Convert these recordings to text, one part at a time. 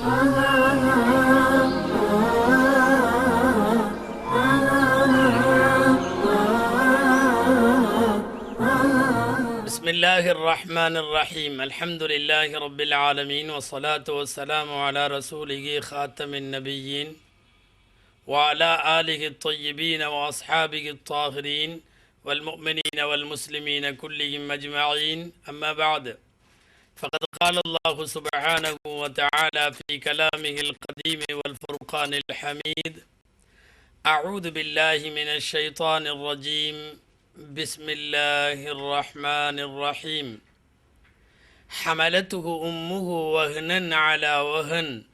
بسم الله الرحمن الرحيم الحمد لله رب العالمين والصلاة والسلام على رسوله خاتم النبيين وعلى آله الطيبين وأصحابه الطاهرين والمؤمنين والمسلمين كلهم أجمعين أما بعد فقد قال الله سبحانه وتعالى في كلامه القديم والفرقان الحميد أعوذ بالله من الشيطان الرجيم بسم الله الرحمن الرحيم. حملته أمه وهنا على وهن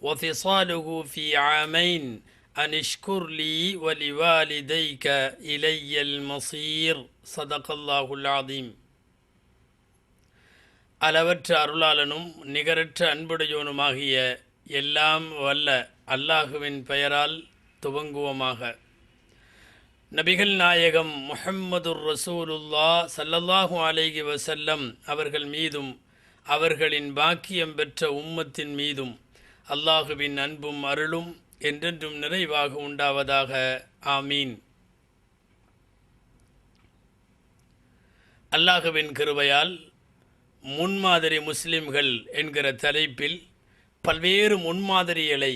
وفصاله في عامين أن اشكر لي ولوالديك إلي المصير صدق الله العظيم. அளவற்ற அருளாளனும் நிகரற்ற அன்புடையோனுமாகிய எல்லாம் வல்ல அல்லாஹுவின் பெயரால் துவங்குவோமாக. நபிகள் நாயகம் முஹம்மதுர் ரசூலுல்லா சல்லல்லாஹு அலைகி வசல்லம் அவர்கள் மீதும் அவர்களின் பாக்கியம் பெற்ற உம்மத்தின் மீதும் அல்லாஹுவின் அன்பும் அருளும் என்றென்றும் நிறைவாக உண்டாவதாக. ஆமீன். அல்லாஹுவின் கிருபையால் முன்மாதிரி முஸ்லிம்கள் என்கிற தலைப்பில் பல்வேறு முன்மாதிரிகளை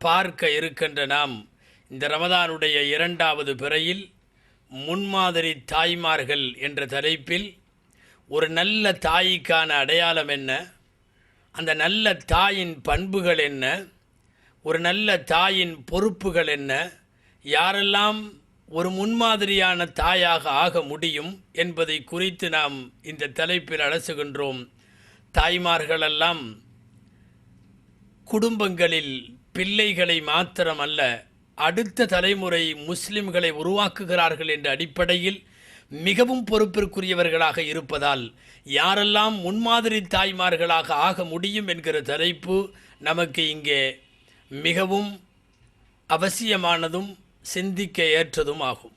பார்க்க இருக்கின்ற நாம் இந்த ரமதானுடைய இரண்டாவது பிறையில் முன்மாதிரி தாய்மார்கள் என்ற தலைப்பில் ஒரு நல்ல தாய்க்கான அடையாளம் என்ன அந்த நல்ல தாயின் பண்புகள் என்ன ஒரு நல்ல தாயின் பொறுப்புகள் என்ன யாரெல்லாம் ஒரு முன்மாதிரியான தாயாக ஆக முடியும் என்பதை குறித்து நாம் இந்த தலைப்பில் அலசுகின்றோம். தாய்மார்களெல்லாம் குடும்பங்களில் பிள்ளைகளை மாத்திரமல்ல அடுத்த தலைமுறை முஸ்லிம்களை உருவாக்குகிறார்கள் என்ற அடிப்படையில் மிகவும் பொறுப்பிற்குரியவர்களாக இருப்பதால் யாரெல்லாம் முன்மாதிரி தாய்மார்களாக ஆக முடியும் என்கிற தலைப்பு நமக்கு இங்கே மிகவும் அவசியமானதும் சிந்திக்க ஏற்றதும் ஆகும்.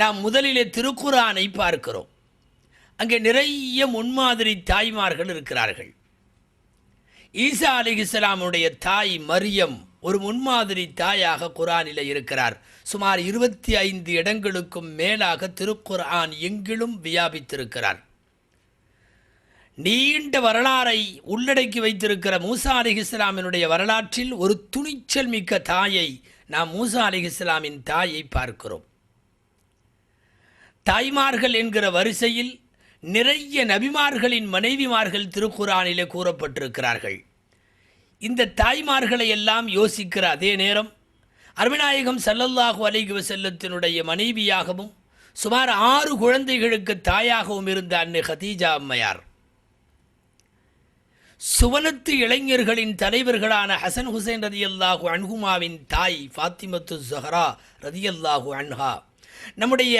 நாம் முதலிலே திருக்குறானை பார்க்கிறோம். அங்கே நிறைய முன்மாதிரி தாய்மார்கள் இருக்கிறார்கள். ஈசா அலிஹிஸ்லாமுடைய தாய் மரியம் ஒரு முன்மாதிரி தாயாக குரானில் இருக்கிறார். சுமார் இருபத்தி ஐந்து இடங்களுக்கும் மேலாக திருக்குர்ஆன் எங்கிலும் வியாபித்திருக்கிறார். நீண்ட வரலாறை உள்ளடக்கி வைத்திருக்கிற மூசா அலி இஸ்லாமினுடைய வரலாற்றில் ஒரு துணிச்சல் மிக்க தாயை நாம் மூசா அலி இஸ்லாமின் தாயை பார்க்கிறோம். தாய்மார்கள் என்கிற வரிசையில் நிறைய நபிமார்களின் மனைவிமார்கள் திருக்குறானிலே கூறப்பட்டிருக்கிறார்கள். இந்த தாய்மார்களை எல்லாம் யோசிக்கிற அதே நேரம் அருமநாயகம் சல்லல்லாஹு அலைஹி வசல்லத்தினுடைய மனைவியாகவும் சுமார் ஆறு குழந்தைகளுக்கு தாயாகவும் இருந்த அன்னை ஹதீஜா அம்மையார். சுவனத்து இளைஞர்களின் தலைவர்களான ஹசன் ஹுசைன் ரதியல்லாஹு அன்ஹுமாவின் தாய் ஃபாத்திமத்து ஜஹரா ரதியல்லாஹு அன்ஹா. நம்முடைய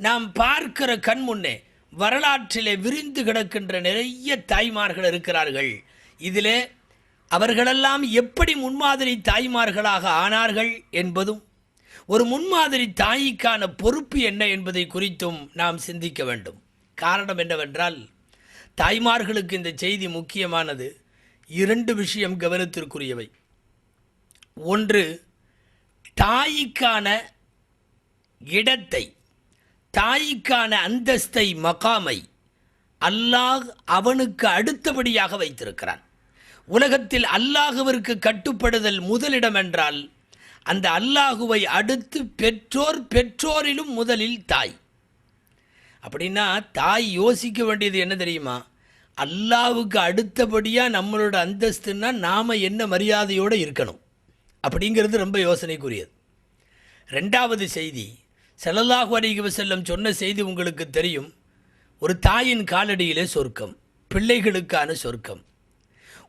நாம் பார்க்கிற கண் முன்னே வரலாற்றிலே விரிந்து கிடக்கின்ற நிறைய தாய்மார்கள் இருக்கிறார்கள். இதிலே அவர்களெல்லாம் எப்படி முன்மாதிரி தாய்மார்களாக ஆனார்கள் என்பதும் ஒரு முன்மாதிரி தாய்க்கான பொறுப்பு என்ன என்பதை குறித்தும் நாம் சிந்திக்க வேண்டும். காரணம் என்னவென்றால் தாய்மார்களுக்கு இந்த செய்தி முக்கியமானது இரண்டு விஷயம் கவனத்திற்குரியவை. ஒன்று தாய்க்கான இடத்தை தாய்க்கான அந்தஸ்தை மகாமை அல்லாஹ் அவனுக்கு அடுத்தபடியாக வைத்திருக்கிறான். உலகத்தில் அல்லாஹுவிற்கு கட்டுப்படுதல் முதலிடம் என்றால் அந்த அல்லாஹுவை அடுத்து பெற்றோர் பெற்றோரிலும் முதலில் தாய். அப்படின்னா தாய் யோசிக்க வேண்டியது என்ன தெரியுமா? அல்லாவுக்கு அடுத்தபடியாக நம்மளோட அந்தஸ்துன்னா நாம் என்ன மரியாதையோடு இருக்கணும்? அப்படிங்கிறது ரொம்ப யோசனைக்குரியது. ரெண்டாவது செய்தி செல்லல்லாஹு அலிஹி வசல்லம் சொன்ன செய்தி உங்களுக்கு தெரியும். ஒரு தாயின் காலடியிலே சொர்க்கம் பிள்ளைகளுக்கான சொர்க்கம்.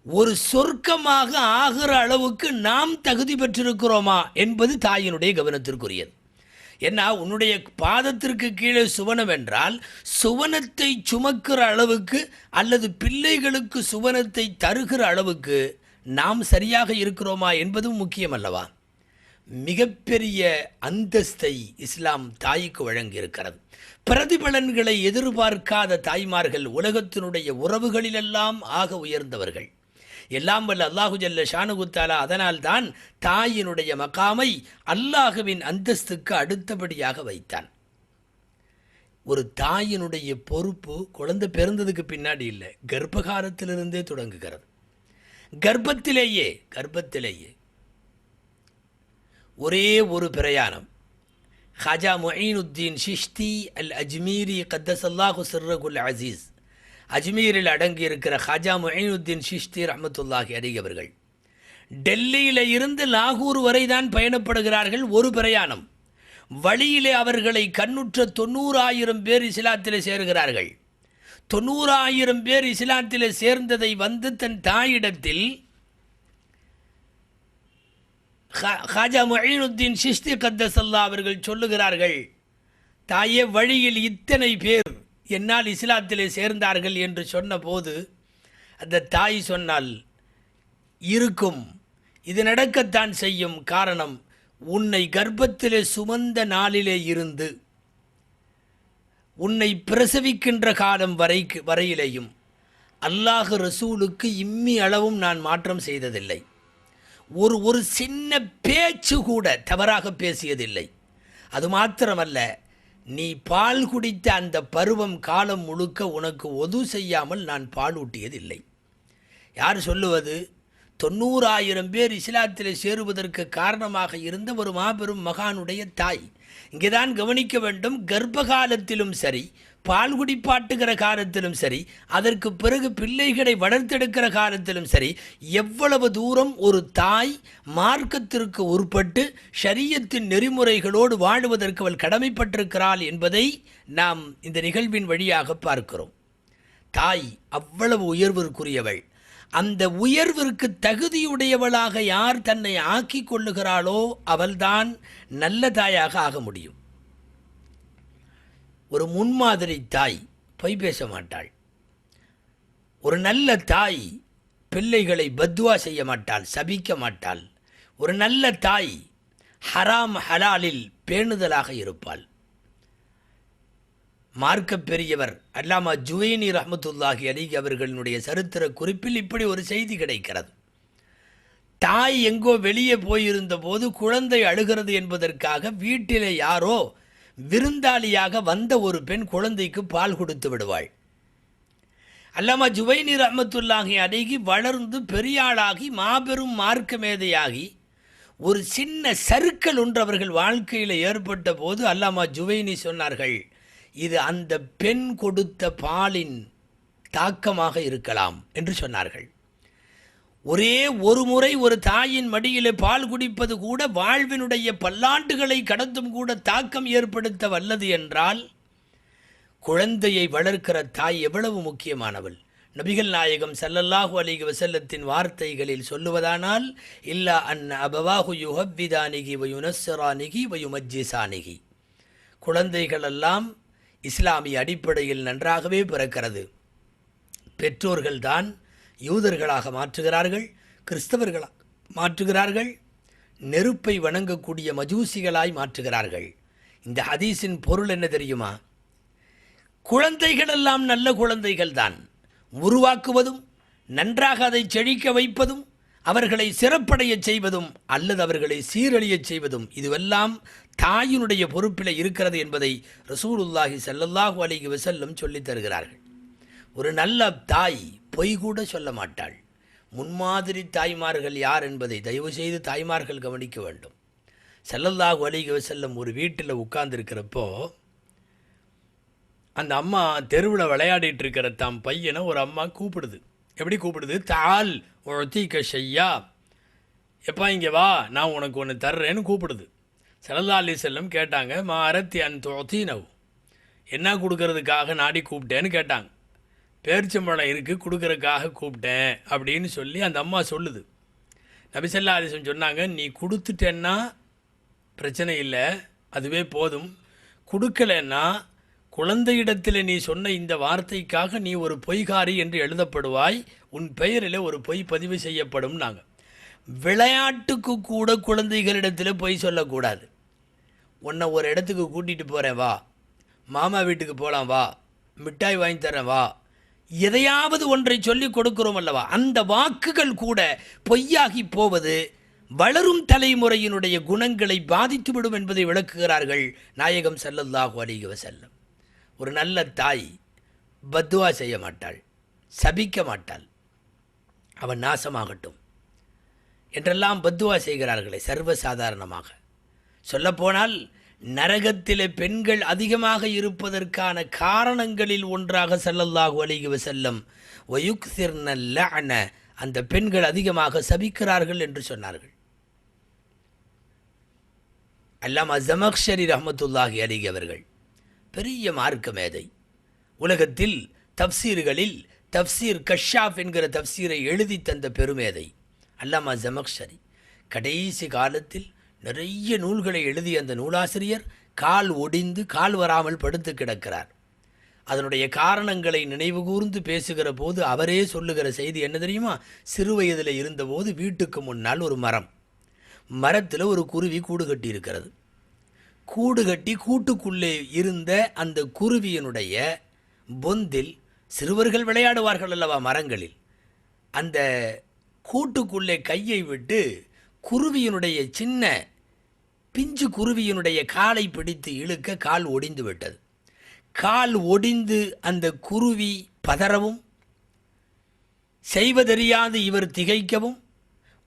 ஒரு சொர்க்கமாக ஆகிற அளவுக்கு நாம் தகுதி பெற்றிருக்கிறோமா என்பது தாயினுடைய கவனத்திற்குரியது. ஏன்னா உன்னுடைய பாதத்திற்கு கீழே சுவனம் என்றால் சுவனத்தை சுமக்கிற அளவுக்கு அல்லது பிள்ளைகளுக்கு சுவனத்தை தருகிற அளவுக்கு நாம் சரியாக இருக்கிறோமா என்பதும் முக்கியம் அல்லவா? மிகப்பெரிய அந்தஸ்தை இஸ்லாம் தாய்க்கு வழங்கியிருக்கிறது. பிரதிபலன்களை எதிர்பார்க்காத தாய்மார்கள் உலகத்தினுடைய உறவுகளிலெல்லாம் ஆக உயர்ந்தவர்கள். எல்லாம் வல்ல அல்லாஹு ஜல்ல ஷானுகுத்தாலா அதனால்தான் தாயினுடைய மகாமை அல்லாஹுவின் அந்தஸ்துக்கு அடுத்தபடியாக வைத்தான். ஒரு தாயினுடைய பொறுப்பு குழந்தை பிறந்ததுக்கு பின்னாடி இல்லை கர்ப்பகாரத்திலிருந்தே தொடங்குகிறது. கர்ப்பத்திலேயே கர்ப்பத்திலேயே ஒரே ஒரு பிரயாணம். ஹாஜா மொயினுத்தீன் ஷிஷ்தி அல் அஜ்மீரி கத்தசல்லாஹு சிர்ரகுல் அசீஸ். அஜ்மீரில் அடங்கியிருக்கிற ஹாஜா மொயினுத்தீன் ஷிஷ்தி ரஹமத்துல்லாஹி அலி அவர்கள் டெல்லியில் இருந்து லாகூர் வரை தான் பயணப்படுகிறார்கள் ஒரு பிரயாணம். வழியிலே அவர்களை கண்ணுற்ற தொண்ணூறாயிரம் பேர் இஸ்லாத்திலே சேருகிறார்கள். தொண்ணூறாயிரம் பேர் இஸ்லாத்திலே சேர்ந்ததை வந்து தன் தாயிடத்தில் ஹாஜா மொயினுத்தீன் ஷிஷ்தி கத்தசல்லா அவர்கள் சொல்லுகிறார்கள் தாயே வழியில் இத்தனை பேர் என்னால் இஸ்லாத்திலே சேர்ந்தார்கள் என்று சொன்னபோது அந்த தாய் சொன்னால் இருக்கும் இது நடக்கத்தான் செய்யும் காரணம் உன்னை கர்ப்பத்திலே சுமந்த நாளிலே இருந்து உன்னை பிரசவிக்கின்ற காலம் வரைக்கு வரையிலேயும் அல்லாஹ் ரசூலுக்கு இம்மி அளவும் நான் மாற்றம் செய்ததில்லை. ஒரு ஒரு சின்ன பேச்சு கூட தவறாக பேசியதில்லை. அது மாத்திரமல்ல நீ பால் குடித்த அந்த பருவம் காலம் முழுக்க உனக்கு ஒது செய்யாமல் நான் பால் ஊட்டியதில்லை. யார் சொல்லுவது? தொண்ணூறாயிரம் பேர் இஸ்லாத்தில் சேருவதற்கு காரணமாக இருந்த ஒரு மாபெரும் மகானுடைய தாய். இங்கேதான் கவனிக்க வேண்டும் கர்ப்ப காலத்திலும் சரி பால் குடிப்பாட்டுகிற காலத்திலும் சரி அதற்கு பிறகு பிள்ளைகளை வளர்த்தெடுக்கிற காலத்திலும் சரி எவ்வளவு தூரம் ஒரு தாய் மார்க்கத்திற்கு உட்பட்டு ஷரியத்தின் நெறிமுறைகளோடு வாழுவதற்கு அவள் கடமைப்பட்டிருக்கிறாள் என்பதை நாம் இந்த நிகழ்வின் வழியாக பார்க்கிறோம். தாய் அவ்வளவு உயர்விற்குரியவள். அந்த உயர்விற்கு தகுதியுடையவளாக யார் தன்னை ஆக்கி கொள்ளுகிறாளோ அவள்தான் நல்ல தாயாக ஆக முடியும். ஒரு முன்மாதிரி தாய் பொய் பேச மாட்டாள். ஒரு நல்ல தாய் பிள்ளைகளை பத்வா செய்ய மாட்டாள் சபிக்க மாட்டாள். ஒரு நல்ல தாய் ஹராம் ஹலாலில் பேணுதலாக இருப்பாள். மார்க்க பெரியவர் அல்லாமா ஜுவைனி ரஹமத்துல்லாஹி அலி அவர்களினுடைய சரித்திர குறிப்பில் இப்படி ஒரு செய்தி கிடைக்கிறது. தாய் எங்கோ வெளியே போயிருந்த போது குழந்தை அழுகிறது என்பதற்காக வீட்டிலே யாரோ விருந்தாளியாக வந்த ஒரு பெண் குழந்தைக்கு பால் கொடுத்து விடுவாள். அல்லாமா ஜுவைனி ரஹமத்துல்லாஹி அடைகி வளர்ந்து பெரியாளாகி மாபெரும் மார்க்க மேதையாகி ஒரு சின்ன சருக்கள் ஒன்று அவர்கள் வாழ்க்கையில் ஏற்பட்ட போது அல்லாமா ஜுவைனி சொன்னார்கள் இது அந்த பெண் கொடுத்த பாலின் தாக்கமாக இருக்கலாம் என்று சொன்னார்கள். ஒரே ஒரு முறை ஒரு தாயின் மடியிலே பால் குடிப்பது கூட வாழ்வினுடைய பல்லாண்டுகளை கடந்தும் கூட தாக்கம் ஏற்படுத்த வல்லது என்றால் குழந்தையை வளர்க்கிற தாய் எவ்வளவு முக்கியமானவள்? நபிகள் நாயகம் சல்லல்லாஹு அலிக வசல்லத்தின் வார்த்தைகளில் சொல்லுவதானால் இல்லா அன் அபவாஹு யுஹவ்விதானிகி வயுனஸ்ஸரானிகி வயுமஜிசானிகி குழந்தைகளெல்லாம் இஸ்லாமிய அடிப்படையில் நன்றாகவே பிறக்கிறது. பெற்றோர்கள்தான் யூதர்களாக மாற்றுகிறார்கள் கிறிஸ்தவர்களாக மாற்றுகிறார்கள் நெருப்பை வணங்கக்கூடிய மஜூசிகளாய் மாற்றுகிறார்கள். இந்த ஹதீஸின் பொருள் என்ன தெரியுமா? குழந்தைகள் எல்லாம் நல்ல குழந்தைகள் தான் உருவாக்குவதும் நன்றாக அதை செழிக்க வைப்பதும் அவர்களை சிறப்படையச் செய்வதும் அல்லது அவர்களை சீரழியச் செய்வதும் இதுவெல்லாம் தாயினுடைய பொறுப்பில் இருக்கிறது என்பதை ரசூலுல்லாஹி ஸல்லல்லாஹு அலைஹி வஸல்லம் சொல்லித் தருகிறார்கள். ஒரு நல்ல தாய் பொய் கூட சொல்ல மாட்டாள். முன்மாதிரி தாய்மார்கள் யார் என்பதை தயவு செய்து தாய்மார்கள் கவனிக்க வேண்டும். ஸல்லல்லாஹு அலைஹி செல்லும் ஒரு வீட்டில் உட்கார்ந்துருக்கிறப்போ அந்த அம்மா தெருவில் விளையாடிட்டு இருக்கிற தாம் பையனை ஒரு அம்மா கூப்பிடுது. எப்படி கூப்பிடுது? தால் உழத்திக்க ஷையா. எப்பா இங்கே வா நான் உனக்கு ஒன்று தர்றேன்னு கூப்பிடுது. சல்லா அலி செல்லம் கேட்டாங்க மா அரத்தி அன் தொத்தீனவ் என்ன கொடுக்கறதுக்காக நாடி கூப்பிட்டேன்னு கேட்டாங்க. பேரிச்சம்பழம் இருக்குது கொடுக்குறக்காக கூப்பிட்டேன் அப்படின்னு சொல்லி அந்த அம்மா சொல்லுது. நபிசல்லா ஆதிசம் சொன்னாங்க நீ கொடுத்துட்டேன்னா பிரச்சனை இல்லை அதுவே போதும். கொடுக்கலன்னா குழந்தையிடத்தில் நீ சொன்ன இந்த வார்த்தைக்காக நீ ஒரு பொய்காரி என்று எழுதப்படுவாய் உன் பெயரில் ஒரு பொய் பதிவு செய்யப்படும் நாங்கள் விளையாட்டுக்கு கூட குழந்தைகளிடத்தில் பொய் சொல்லக்கூடாது. உன்னை ஒரு இடத்துக்கு கூட்டிகிட்டு போகிறேன் வா. மாமா வீட்டுக்கு போகலாம் வா. மிட்டாய் வாங்கி தரேன் வா. எதையாவது ஒன்றை சொல்லிக் கொடுக்கிறோம் அல்லவா? அந்த வாக்குகள் கூட பொய்யாகி போவது வளரும் தலைமுறையினுடைய குணங்களை பாதித்துவிடும் என்பதை விளக்குகிறார்கள் நாயகம் செல்லல்லாஹு அலிக வசல்லம் ஒரு நல்ல தாய் பத்துவா செய்ய மாட்டாள் சபிக்க மாட்டாள். அவன் நாசமாகட்டும். என்றெல்லாம் பத்துவா செய்கிறார்களே சர்வசாதாரணமாக. சொல்லப்போனால் நரகத்திலே பெண்கள் அதிகமாக இருப்பதற்கான காரணங்களில் ஒன்றாக ஸல்லல்லாஹு செல்லம் ஒயுக் வயுக்சிர்ன அன அந்த பெண்கள் அதிகமாக சபிக்கிறார்கள் என்று சொன்னார்கள். அல்லாமா ஜமக்ஷரி ரஹமத்துல்லாஹி அலிகி அவர்கள் பெரிய மார்க்க மேதை. உலகத்தில் தப்சீர்களில் தப்சீர் கஷாப் என்கிற தப்சீரை எழுதி தந்த பெருமேதை அல்லாமா ஜமக்ஷரி. கடைசி காலத்தில் நிறைய நூல்களை எழுதிய அந்த நூலாசிரியர் கால் ஒடிந்து கால் வராமல் படுத்து கிடக்கிறார். அதனுடைய காரணங்களை நினைவு கூர்ந்து பேசுகிற போது அவரே சொல்லுகிற செய்தி என்ன தெரியுமா? சிறு வயதில் இருந்தபோது வீட்டுக்கு முன்னால் ஒரு மரம். மரத்தில் ஒரு குருவி கூடு கட்டி இருக்கிறது கூடு கட்டி கூட்டுக்குள்ளே இருந்த அந்த குருவியினுடைய பொந்தில் சிறுவர்கள் விளையாடுவார்கள் அல்லவா மரங்களில்? அந்த கூட்டுக்குள்ளே கையை விட்டு குருவியினுடைய சின்ன பிஞ்சு குருவியினுடைய காலை பிடித்து இழுக்க கால் ஒடிந்து விட்டது. கால் ஒடிந்து அந்த குருவி பதறவும் செய்வதறியாது இவர் திகைக்கவும்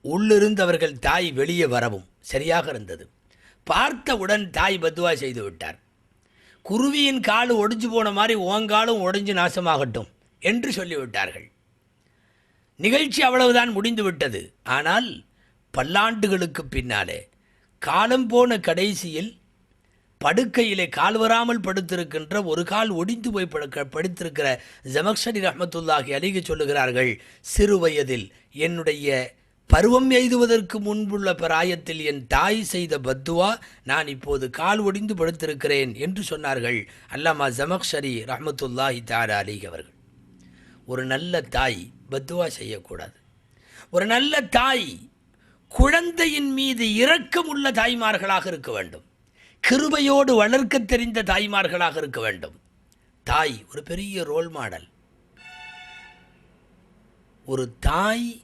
உள்ளிருந்து அவர்கள் தாய் வெளியே வரவும் சரியாக இருந்தது. பார்த்தவுடன் தாய் பத்துவா செய்து விட்டார். குருவியின் கால் ஒடிஞ்சு போன மாதிரி ஓங்காலும் ஒடிஞ்சு நாசமாகட்டும் என்று சொல்லிவிட்டார்கள். நிகழ்ச்சி அவ்வளவுதான் முடிந்து விட்டது. ஆனால் பல்லாண்டுகளுக்கு பின்னாலே காலம் போன கடைசியில் படுக்கையிலே கால் வராமல் படுத்திருக்கின்ற ஒரு கால் ஒடிந்து போய் படுக்க படுத்திருக்கிற ஜமக்ஷரி ரஹமத்துல்லாஹி அலிக சொல்லுகிறார்கள் சிறு வயதில் என்னுடைய பருவம் எய்துவதற்கு முன்புள்ள பிராயத்தில் என் தாய் செய்த பத்துவா நான் இப்போது கால் ஒடிந்து படுத்திருக்கிறேன் என்று சொன்னார்கள் அல்லாமா ஜமக்ஷரி ரஹமத்துல்லாஹி தாரா அலிக் அவர்கள். ஒரு நல்ல தாய் பத்துவா செய்யக்கூடாது. ஒரு நல்ல தாய் குழந்தையின் மீது இரக்கமுள்ள தாய்மார்களாக இருக்க வேண்டும். கிருபையோடு வளர்க்க தெரிந்த தாய்மார்களாக இருக்க வேண்டும். தாய் ஒரு பெரிய ரோல் மாடல் ஒரு தாய்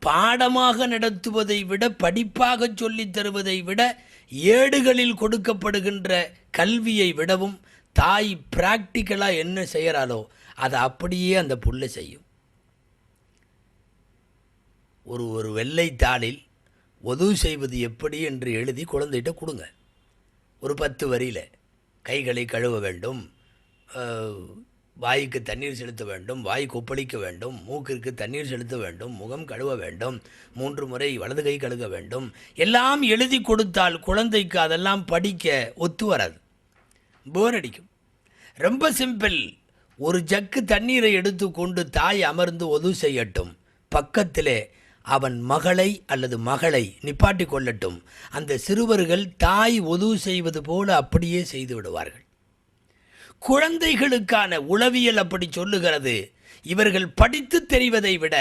பாடமாக நடத்துவதை விட படிப்பாக சொல்லித் தருவதை விட ஏடுகளில் கொடுக்கப்படுகின்ற கல்வியை விடவும் தாய் பிராக்டிக்கலாக என்ன செய்கிறாளோ அதை அப்படியே அந்த புள்ள செய்யும். ஒரு ஒரு வெள்ளை தாளில் உதவு செய்வது எப்படி? என்று எழுதி குழந்தைகிட்ட கொடுங்க. ஒரு பத்து வரியில் கைகளை கழுவ வேண்டும் வாய்க்கு தண்ணீர் செலுத்த வேண்டும் வாய் கொப்பளிக்க வேண்டும் மூக்கிற்கு தண்ணீர் செலுத்த வேண்டும் முகம் கழுவ வேண்டும் மூன்று முறை வலது கை கழுக வேண்டும். எல்லாம் எழுதி கொடுத்தால் குழந்தைக்கு அதெல்லாம் படிக்க ஒத்து வராது. போர் அடிக்கும். ரொம்ப சிம்பிள் ஒரு ஜக்கு தண்ணீரை எடுத்து கொண்டு தாய் அமர்ந்து ஒது செய்யட்டும். பக்கத்திலே அவன் மகளை அல்லது மகளை நிப்பாட்டி கொள்ளட்டும். அந்த சிறுவர்கள் தாய் உதவு செய்வது போல அப்படியே செய்து விடுவார்கள். குழந்தைகளுக்கான உளவியல் அப்படி சொல்லுகிறது. இவர்கள் படித்து தெரிவதை விட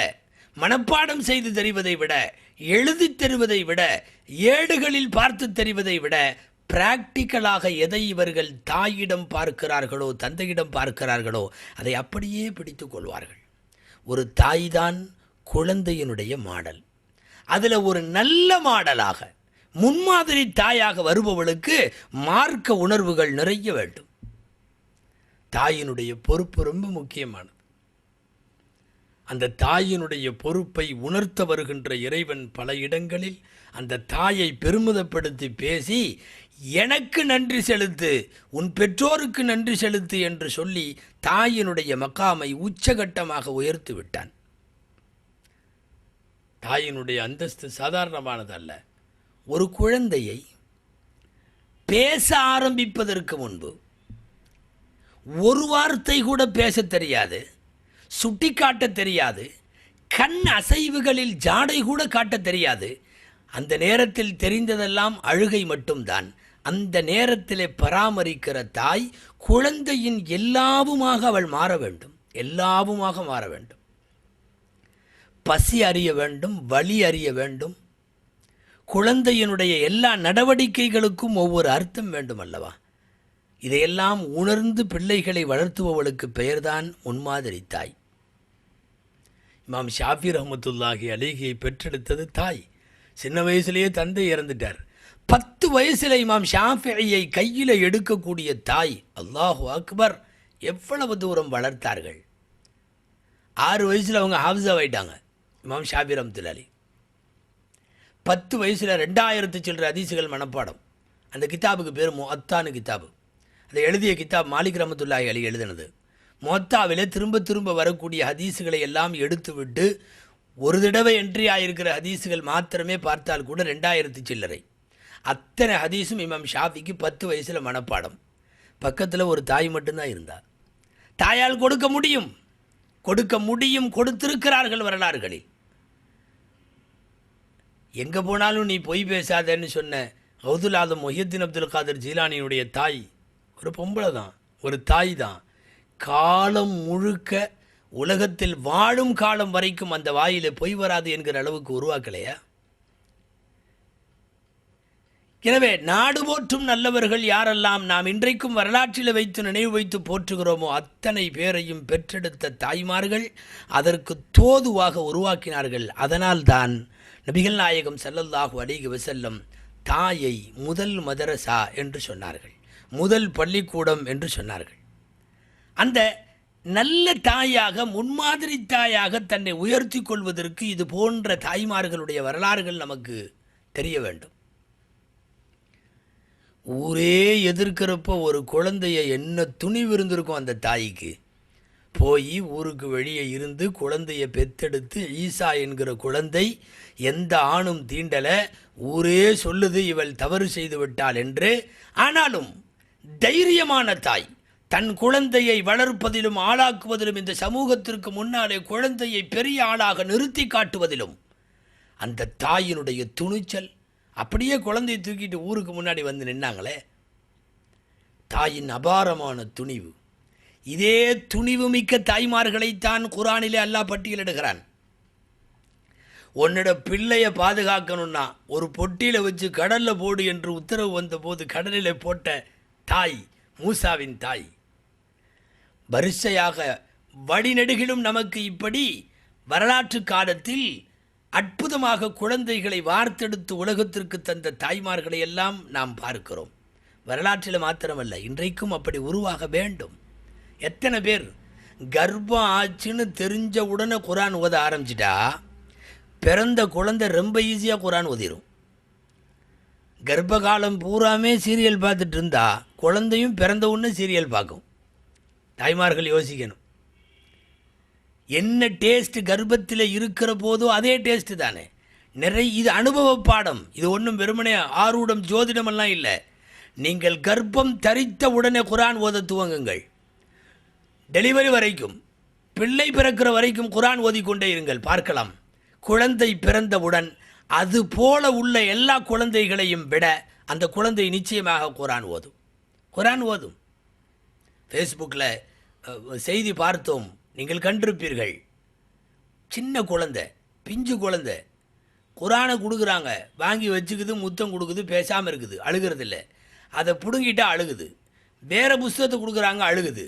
மனப்பாடம் செய்து தெரிவதை விட எழுதி தெரிவதை விட ஏடுகளில் பார்த்து தெரிவதை விட பிராக்டிக்கலாக எதை இவர்கள் தாயிடம் பார்க்கிறார்களோ தந்தையிடம் பார்க்கிறார்களோ அதை அப்படியே பிடித்து கொள்வார்கள். ஒரு தாய்தான் குழந்தையினுடைய மாடல். அதில் ஒரு நல்ல மாடலாக முன்மாதிரி தாயாக வருபவளுக்கு மார்க்க உணர்வுகள் நிறைய வேண்டும். தாயினுடைய பொறுப்பு ரொம்ப முக்கியமானது. அந்த தாயினுடைய பொறுப்பை உணர்த்த வருகின்ற இறைவன் பல இடங்களில் அந்த தாயை பெருமிதப்படுத்தி பேசி எனக்கு நன்றி செலுத்து உன் பெற்றோருக்கு நன்றி செலுத்து என்று சொல்லி தாயினுடைய மக்காமை உச்சகட்டமாக உயர்த்து விட்டான். தாயினுடைய அந்தஸ்து சாதாரணமானதல்ல. ஒரு குழந்தையை பேச ஆரம்பிப்பதற்கு முன்பு ஒரு வார்த்தை கூட பேசத் தெரியாது சுட்டி காட்டத் தெரியாது கண் அசைவுகளில் ஜாடை கூட காட்டத் தெரியாது. அந்த நேரத்தில் தெரிந்ததெல்லாம் அழுகை மட்டும்தான். அந்த நேரத்திலே பராமரிக்கிற தாய் குழந்தையின் எல்லாவுமாக அவள் மாற வேண்டும். எல்லாவுமாக மாற வேண்டும். பசி அறிய வேண்டும் வலி அறிய வேண்டும். குழந்தையினுடைய எல்லா நடவடிக்கைகளுக்கும் ஒவ்வொரு அர்த்தம் வேண்டும் அல்லவா இதையெல்லாம் உணர்ந்து பிள்ளைகளை வளர்த்துபவளுக்கு பெயர்தான் முன்மாதிரி தாய். இமாம் ஷாஃபி ரஹமத்துல்லாஹி அலிகியை பெற்றெடுத்தது தாய். சின்ன வயசுலேயே தந்தை இறந்துட்டார். பத்து வயசில் இமாம் ஷாஃபியை கையில் எடுக்கக்கூடிய தாய் அல்லாஹு அக்பர் எவ்வளவு தூரம் வளர்த்தார்கள்? ஆறு வயசில் அவங்க ஹாஃபிஸாக ஆயிட்டாங்க. இமாம் ஷாஃபி அலி பத்து வயசில் ரெண்டாயிரத்து சில்லற அதிசுகள் மனப்பாடம். அந்த கிதாபுக்கு பேர் மொத்தானு கித்தாபு அதை எழுதிய கிதாப் மாலிக் ரமத்துல்லாஹி அலி எழுதினது. மொத்தாவிலே திரும்ப திரும்ப வரக்கூடிய ஹதீஸுகளை எல்லாம் எடுத்துவிட்டு ஒரு தடவை என்ட்ரி ஆகிருக்கிற ஹதீஸுகள் மாத்திரமே பார்த்தால் கூட ரெண்டாயிரத்து சில்லறை. அத்தனை ஹதீஸும் இமாம் ஷாஃபிக்கு பத்து வயசில் மனப்பாடம். பக்கத்தில் ஒரு தாய் மட்டும்தான் இருந்தா. தாயால் கொடுக்க முடியும். கொடுக்க முடியும் கொடுத்திருக்கிறார்கள் வரலாறுகளில். எங்கே போனாலும் நீ பொய் பேசாதேன்னு சொன்ன கௌதுல் ஆதம் மொஹியத்தின் அப்துல் காதர் ஜீலானியுடைய தாய். ஒரு பொம்பளை தான் ஒரு தாய் தான். காலம் முழுக்க உலகத்தில் வாழும் காலம் வரைக்கும் அந்த வாயில் பொய் வராது என்கிற அளவுக்கு உருவாக்கலையா? எனவே நாடு போற்றும் நல்லவர்கள் யாரெல்லாம் நாம் இன்றைக்கும் வரலாற்றில் வைத்து நினைவு வைத்து போற்றுகிறோமோ அத்தனை பேரையும் பெற்றெடுத்த தாய்மார்கள் அதற்கு தோதுவாக உருவாக்கினார்கள். அதனால்தான் நபிகள் நாயகம் ஸல்லல்லாஹு அலைஹி வசல்லம் தாயை முதல் மதரசா என்று சொன்னார்கள். முதல் பள்ளிக்கூடம் என்று சொன்னார்கள். அந்த நல்ல தாயாக முன்மாதிரி தாயாக தன்னை உயர்த்தி கொள்வதற்கு இது போன்ற தாய்மார்களுடைய வரலாறுகள் நமக்கு தெரிய வேண்டும். ஊரே எதிர்க்கிறப்ப ஒரு குழந்தைய என்ன துணிவு இருந்திருக்கும் அந்த தாய்க்கு? போய் ஊருக்கு வெளியே இருந்து குழந்தையை பெத்தெடுத்து ஈசா என்கிற குழந்தை எந்த ஆணும் தீண்டலை? ஊரே சொல்லுது இவள் தவறு செய்து விட்டாள் என்று. ஆனாலும் தைரியமான தாய் தன் குழந்தையை வளர்ப்பதிலும் ஆளாக்குவதிலும் இந்த சமூகத்திற்கு முன்னாலே குழந்தையை பெரிய ஆளாக நிறுத்தி காட்டுவதிலும் அந்த தாயினுடைய துணிச்சல். அப்படியே குழந்தையை தூக்கிட்டு ஊருக்கு முன்னாடி வந்து நின்னாங்களே. தாயின் அபாரமான துணிவு. இதே துணிவு மிக்க தாய்மார்களைத்தான் குரானிலே அல்லாஹ் பட்டியலிடுகிறான். உன்னோட பிள்ளைய பாதுகாக்கணும்னா ஒரு பொட்டியில் வச்சு கடலில் போடு என்று உத்தரவு வந்தபோது கடலில் போட்ட தாய் மூசாவின் தாய். வரிசையாக வழிநெடுகிலும் நமக்கு இப்படி வரலாற்று காலத்தில் அற்புதமாக குழந்தைகளை வார்த்தெடுத்து உலகத்திற்கு தந்த தாய்மார்களை எல்லாம் நாம் பார்க்கிறோம். வரலாற்றில் மாத்திரமல்ல இன்றைக்கும் அப்படி உருவாக வேண்டும். எத்தனை பேர்? கர்ப்பம் ஆச்சுன்னு தெரிஞ்ச உடனே குரான் ஓத ஆரம்பிச்சிட்டா பிறந்த குழந்தை ரொம்ப ஈஸியாக குரான் ஓதிடும் கர்ப்ப காலம் பூராமே சீரியல் பார்த்துட்டு இருந்தா குழந்தையும் பிறந்த உடனே சீரியல் பார்க்கும். தாய்மார்கள் யோசிக்கணும். என்ன டேஸ்ட் கர்ப்பத்தில் இருக்கிற போதோ அதே டேஸ்ட்டு தானே. நிறைய இது அனுபவ பாடம். இது ஒன்றும் வெறுமனே ஆரூடம் ஜோதிடமெல்லாம் இல்லை. நீங்கள் கர்ப்பம் தரித்த உடனே குரான் ஓத துவங்குங்கள். டெலிவரி வரைக்கும் பிள்ளை பிறக்கிற வரைக்கும் குரான் ஓதிக்கொண்டே இருங்கள் பார்க்கலாம். குழந்தை பிறந்தவுடன் அது போல உள்ள எல்லா குழந்தைகளையும் விட அந்த குழந்தை நிச்சயமாக குரான் ஓதும். குரான் ஓதும். ஃபேஸ்புக்கில் செய்தி பார்த்தோம் நீங்கள் கண்டிருப்பீர்கள். சின்ன குழந்தை பிஞ்சு குழந்தை குரானை கொடுக்குறாங்க வாங்கி வச்சுக்குது முத்தம் கொடுக்குது பேசாமல் இருக்குது அழுகிறதில்ல. அதை பிடுங்கிட்டா அழுகுது. வேறு புஸ்தகத்தை கொடுக்குறாங்க அழுகுது.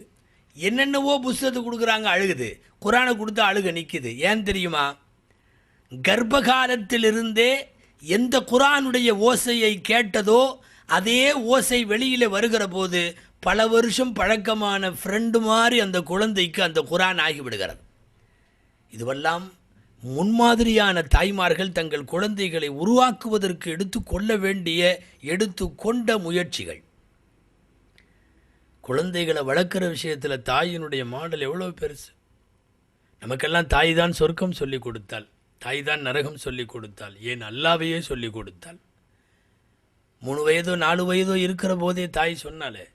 என்னென்னவோ புஸ்தகத்தை கொடுக்குறாங்க அழுகுது. குரானை கொடுத்து அழுக நிற்கிது ஏன் தெரியுமா? கர்ப்பகாலத்திலிருந்தே எந்த குரானுடைய ஓசையை கேட்டதோ அதே ஓசை வெளியில் வருகிற போது பல வருஷம் பழக்கமான ஃப்ரெண்டு மாதிரி அந்த குழந்தைக்கு அந்த குரான் ஆகிவிடுகிறது இதுவெல்லாம் முன்மாதிரியான தாய்மார்கள் தங்கள் குழந்தைகளை உருவாக்குவதற்கு எடுத்து கொள்ள வேண்டிய எடுத்து கொண்ட முயற்சிகள். குழந்தைகளை வளர்க்குற விஷயத்தில் தாயினுடைய மாடல் எவ்வளோ பெருசு? நமக்கெல்லாம் தாய் தான் சொர்க்கம் சொல்லி கொடுத்தாள். தாய் தான் நரகம் சொல்லி கொடுத்தாள். ஏன் அல்லாவையே சொல்லி கொடுத்தாள்? மூணு வயதோ நாலு வயதோ இருக்கிற போதே தாய் சொன்னாலே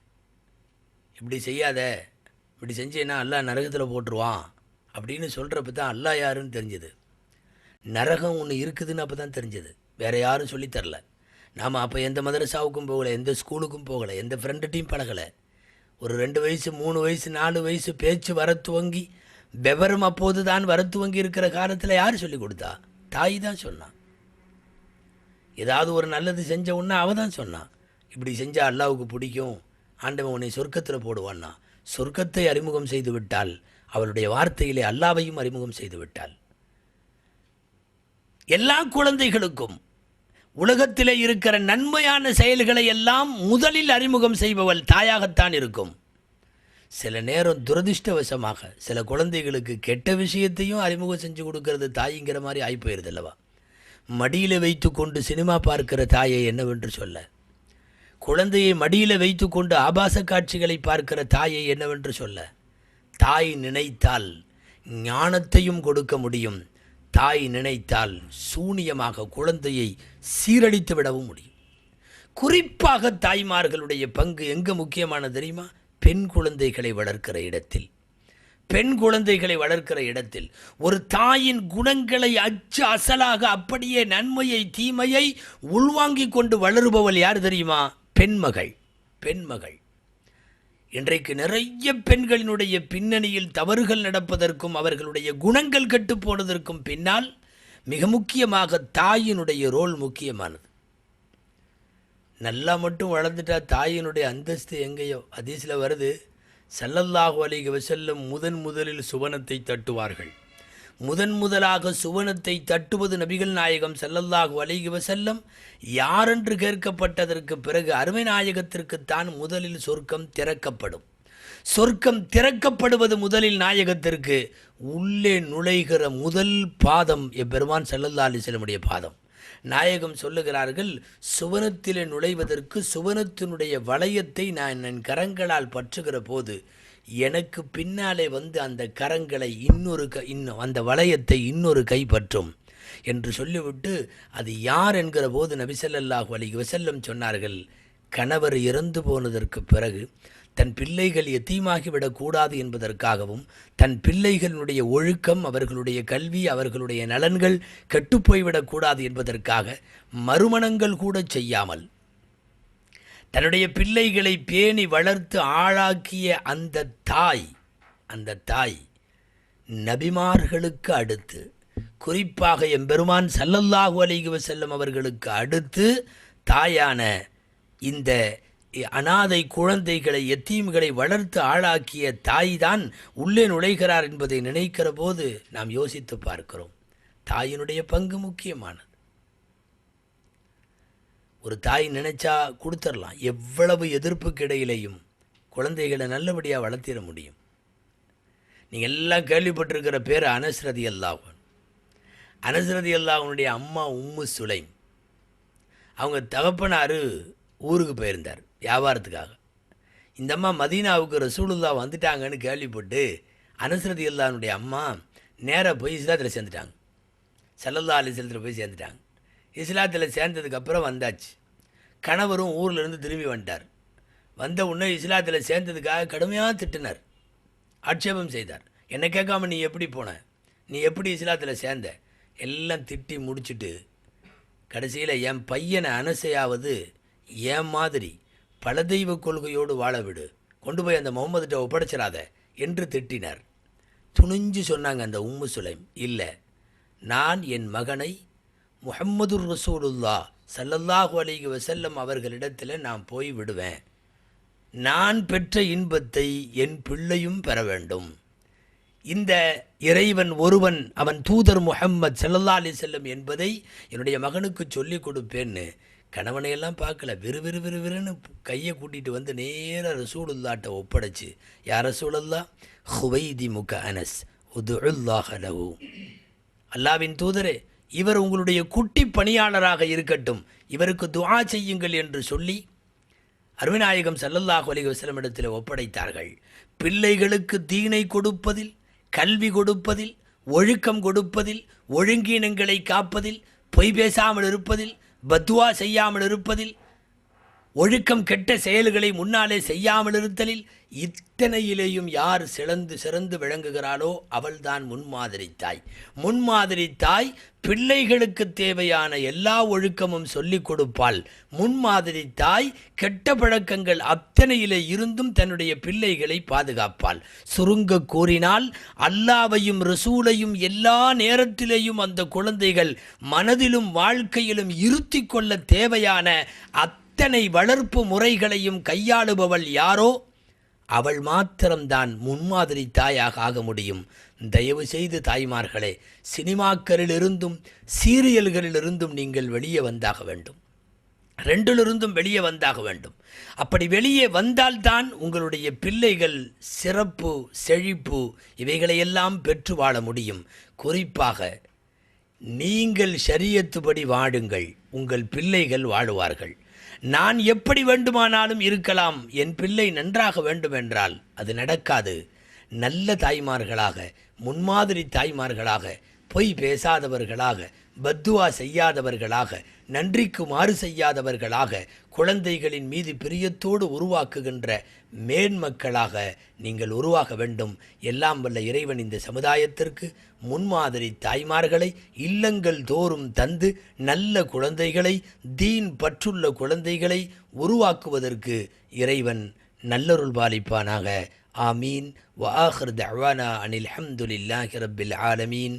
இப்படி செய்யாத. இப்படி செஞ்சேன்னா அல்லாஹ் நரகத்தில் போட்டுருவான். அப்படின்னு சொல்கிறப்ப தான் அல்லாஹ் யாருன்னு தெரிஞ்சது. நரகம் ஒன்று இருக்குதுன்னு அப்போ தான் தெரிஞ்சது. வேறு யாரும் சொல்லித்தரல நாம் அப்போ எந்த மதரசாவுக்கும் போகலை எந்த ஸ்கூலுக்கும் போகலை எந்த ஃப்ரெண்டுகிட்டையும் பழகலை. ஒரு ரெண்டு வயசு மூணு வயசு நாலு வயசு பேச்சு வர துவங்கி விவரம் அப்போது தான் வர துவங்கி இருக்கிற காலத்தில் யார் சொல்லி கொடுத்தா? தாய் தான் சொன்னான் ஏதாவது ஒரு நல்லது செஞ்ச உடனே அவள் தான் சொன்னான் இப்படி செஞ்சால் அல்லாவுக்கு பிடிக்கும். ஆண்டவன் உன்னை சொர்க்கத்தில் போடுவான்னா. சொர்க்கத்தை அறிமுகம் செய்து விட்டால் அவளுடைய வார்த்தையிலே அல்லாவையும் அறிமுகம் செய்து விட்டாள். எல்லா குழந்தைகளுக்கும் உலகத்திலே இருக்கிற நன்மையான செயல்களை எல்லாம் முதலில் அறிமுகம் செய்பவள் தாயாகத்தான் இருக்கும். சில நேரம் துரதிர்ஷ்டவசமாக சில குழந்தைகளுக்கு கெட்ட விஷயத்தையும் அறிமுகம் செஞ்சு கொடுக்கறது தாய்ங்கிற மாதிரி ஆகிப்போயிருது அல்லவா மடியில் வைத்து கொண்டு சினிமா பார்க்கிற தாயை என்னவென்று சொல்ல? குழந்தையை மடியில் வைத்து கொண்டு ஆபாச காட்சிகளை பார்க்கிற தாயை என்னவென்று சொல்ல? தாய் நினைத்தால் ஞானத்தையும் கொடுக்க முடியும். தாய் நினைத்தால் சூனியமாக குழந்தையை சீரழித்து விடவும் முடியும். குறிப்பாக தாய்மார்களுடைய பங்கு எங்கே முக்கியமான தெரியுமா? பெண் குழந்தைகளை வளர்க்கிற இடத்தில். பெண் குழந்தைகளை வளர்க்கிற இடத்தில். ஒரு தாயின் குணங்களை அச்சு அசலாக அப்படியே நன்மையை தீமையை உள்வாங்கிக் கொண்டு வளருபவள் யார் தெரியுமா? பெண்மகள் பெண்மகள் இன்றைக்கு நிறைய பெண்களினுடைய பின்னணியில் தவறுகள் நடப்பதற்கும் அவர்களுடைய குணங்கள் கெட்டுப்போனதற்கும் பின்னால் மிக முக்கியமாக தாயினுடைய ரோல் முக்கியமானது. நல்லா மட்டும் வளர்ந்துட்டா தாயினுடைய அந்தஸ்து எங்கேயோ? அதீஸில் வருது செல்லல்லாஹு அலைஹி செல்லும் முதன் முதலில் சுவனத்தை தட்டுவார்கள். முதன் முதலாக சுவனத்தை தட்டுவது நபிகள் நாயகம் ஸல்லல்லாஹு அலைஹி செல்லும் யாரென்று கேட்கப்பட்டதற்கு பிறகு அருமை நாயகத்திற்குத்தான் முதலில் சொர்க்கம் திறக்கப்படும். சொர்க்கம் திறக்கப்படுவது முதலில் நாயகத்திற்கு. உள்ளே நுழைகிற முதல் பாதம் எப்பெருமான் செல்லல்லா அலிசலமுடைய பாதம். நாயகம் சொல்லுகிறார்கள் சுவனத்திலே நுழைவதற்கு சுவனத்தினுடைய வளையத்தை நான் என் கரங்களால் பற்றுகிற போது எனக்கு பின்னாலே வந்து அந்த கரங்களை இன்னொரு க இன்னும் அந்த வளையத்தை இன்னொரு கை பற்றும். என்று சொல்லிவிட்டு அது யார்? என்கிற போது நபிசல்லாஹு அலி வசல்லம் சொன்னார்கள் கணவர் இறந்து போனதற்கு பிறகு தன் பிள்ளைகள் எத்தீமாகிவிடக்கூடாது என்பதற்காகவும் தன் பிள்ளைகளுடைய ஒழுக்கம் அவர்களுடைய கல்வி அவர்களுடைய நலன்கள் கெட்டுப்போய்விடக்கூடாது என்பதற்காக மறுமணங்கள் கூட செய்யாமல் தன்னுடைய பிள்ளைகளை பேணி வளர்த்து ஆளாக்கிய அந்த தாய் அந்த தாய் நபிமார்களுக்கு அடுத்து குறிப்பாக எம்பெருமான் சல்லல்லாஹு அலிகுவ செல்லும் அவர்களுக்கு அடுத்து தாயான இந்த அனாதை குழந்தைகளை எத்தீம்களை வளர்த்து ஆளாக்கிய தாய்தான் உள்ளே நுழைகிறார் என்பதை நினைக்கிற போது நாம் யோசித்து பார்க்கிறோம். தாயினுடைய பங்கு முக்கியமானது. ஒரு தாய் நினைச்சா கொடுத்துடலாம் எவ்வளவு எதிர்ப்புக்கு இடையிலையும் குழந்தைகளை நல்லபடியாக வளர்த்திட முடியும். நீங்கள் எல்லாம் கேள்விப்பட்டிருக்கிற பேர் அனஸ்ரதி அல்லாஹன் அனஸ்ரதி அல்லாஹனுடைய அம்மா உம்மு சுலைம். அவங்க தகப்பனார் ஊருக்கு போயிருந்தார். வியாபாரத்துக்காக. இந்த அம்மா மதீனாவுக்கு ரசூலுல்லா வந்துட்டாங்கன்னு கேள்விப்பட்டு அனஸ்ரதி அம்மா நேராக போய் இஸ்லாத்தில் சேர்ந்துட்டாங்க. சல்லல்லா அலிஸ்லத்தில் போய் சேர்ந்துட்டாங்க. இஸ்லாத்தில் சேர்ந்ததுக்கப்புறம் வந்தாச்சு. கணவரும் ஊர்லேருந்து திரும்பி வந்துட்டார். வந்த உடனே இஸ்லாத்தில் சேர்ந்ததுக்காக கடுமையாக திட்டினார். ஆட்சேபம் செய்தார். என்னை கேட்காம நீ எப்படி போன? நீ எப்படி இஸ்லாத்தில் சேர்ந்த? எல்லாம் திட்டி முடிச்சிட்டு கடைசியில் என் பையனை அனசையாவது என் மாதிரி பல தெய்வ கொள்கையோடு வாழ விடு. கொண்டு போய் அந்த முகமதுட்ட ஒப்படைச்சிடாத என்று திட்டினார். துணிஞ்சு சொன்னாங்க அந்த உம்மு சுலைம் இல்லை நான் என் மகனை முஹம்மதுர் ரசூலுல்லா சல்லல்லாஹு அலிக வசல்லம் அவர்களிடத்தில் நான் போய் விடுவேன். நான் பெற்ற இன்பத்தை என் பிள்ளையும் பெற வேண்டும். இந்த இறைவன் ஒருவன் அவன் தூதர் முஹம்மது ஸல்லல்லாஹு அலி செல்லம் என்பதை என்னுடைய மகனுக்கு சொல்லிக் கொடுப்பேன்னு கணவனையெல்லாம் பார்க்கல. விறு விறு விறு விறுன்னு கையை கூட்டிகிட்டு வந்து நேராக ரசூலுல்லாட்ட ஒப்படைச்சு யார் ரசூலுல்லா ஹுவைதி முக அனஸ் உதுல்லாஹ லஹு. அல்லாவின் தூதரே இவர் உங்களுடைய குட்டி பணியாளராக இருக்கட்டும் இவருக்கு துவா செய்யுங்கள் என்று சொல்லி அருவிநாயகம் சல்லல்லாஹ் அலைஹி இடத்தில் ஒப்படைத்தார்கள். பிள்ளைகளுக்கு தீனை கொடுப்பதில் கல்வி கொடுப்பதில் ஒழுக்கம் கொடுப்பதில் ஒழுங்கீனங்களை காப்பதில் பொய் பேசாமல் இருப்பதில் பத்துவா செய்யாமல் இருப்பதில் ஒழுக்கம் கெட்ட செயல்களை முன்னாலே செய்யாமல் இருத்தலில் இத்தனையிலேயும் யார் சிறந்து சிறந்து விளங்குகிறாளோ அவள்தான் முன்மாதிரி தாய். முன்மாதிரி தாய் பிள்ளைகளுக்கு தேவையான எல்லா ஒழுக்கமும் சொல்லிக் கொடுப்பாள். முன்மாதிரி தாய் கெட்ட பழக்கங்கள் அத்தனையிலே இருந்தும் தன்னுடைய பிள்ளைகளை பாதுகாப்பாள். சுருங்க கூறினால் அல்லாவையும் ரசூலையும் எல்லா நேரத்திலேயும் அந்த குழந்தைகள் மனதிலும் வாழ்க்கையிலும் இருத்தி கொள்ள தேவையான அத் இத்தனை வளர்ப்பு முறைகளையும் கையாளுபவள் யாரோ அவள் மாத்திரம்தான் முன்மாதிரி தாயாக ஆக முடியும். தயவு செய்து தாய்மார்களே சினிமாக்களிலிருந்தும் சீரியல்களிலிருந்தும் நீங்கள் வெளியே வந்தாக வேண்டும். ரெண்டிலிருந்தும் வெளியே வந்தாக வேண்டும். அப்படி வெளியே வந்தால்தான் உங்களுடைய பிள்ளைகள் சிறப்பு செழிப்பு இவைகளையெல்லாம் பெற்று வாழ முடியும். குறிப்பாக நீங்கள் சரியத்துபடி வாடுங்கள் உங்கள் பிள்ளைகள் வாழுவார்கள். நான் எப்படி வேண்டுமானாலும் இருக்கலாம். என் பிள்ளை நன்றாக வேண்டுமென்றால் அது நடக்காது. நல்ல தாய்மார்களாக முன்மாதிரி தாய்மார்களாக பொய் பேசாதவர்களாக பத்துவா செய்யாதவர்களாக நன்றிக்கு மாறு செய்யாதவர்களாக குழந்தைகளின் மீது பிரியத்தோடு உருவாக்குகின்ற மேன்மக்களாக நீங்கள் உருவாக வேண்டும். எல்லாம் வல்ல இறைவன் இந்த சமுதாயத்திற்கு முன்மாதிரி தாய்மார்களை இல்லங்கள் தோறும் தந்து நல்ல குழந்தைகளை தீன் பற்றுள்ள குழந்தைகளை உருவாக்குவதற்கு இறைவன் நல்லருள் பாலிப்பானாக. ஆமீன். வாஹர் தவானா அனில் ஹம்துலில்லாஹி ரபில் ஆலமீன்.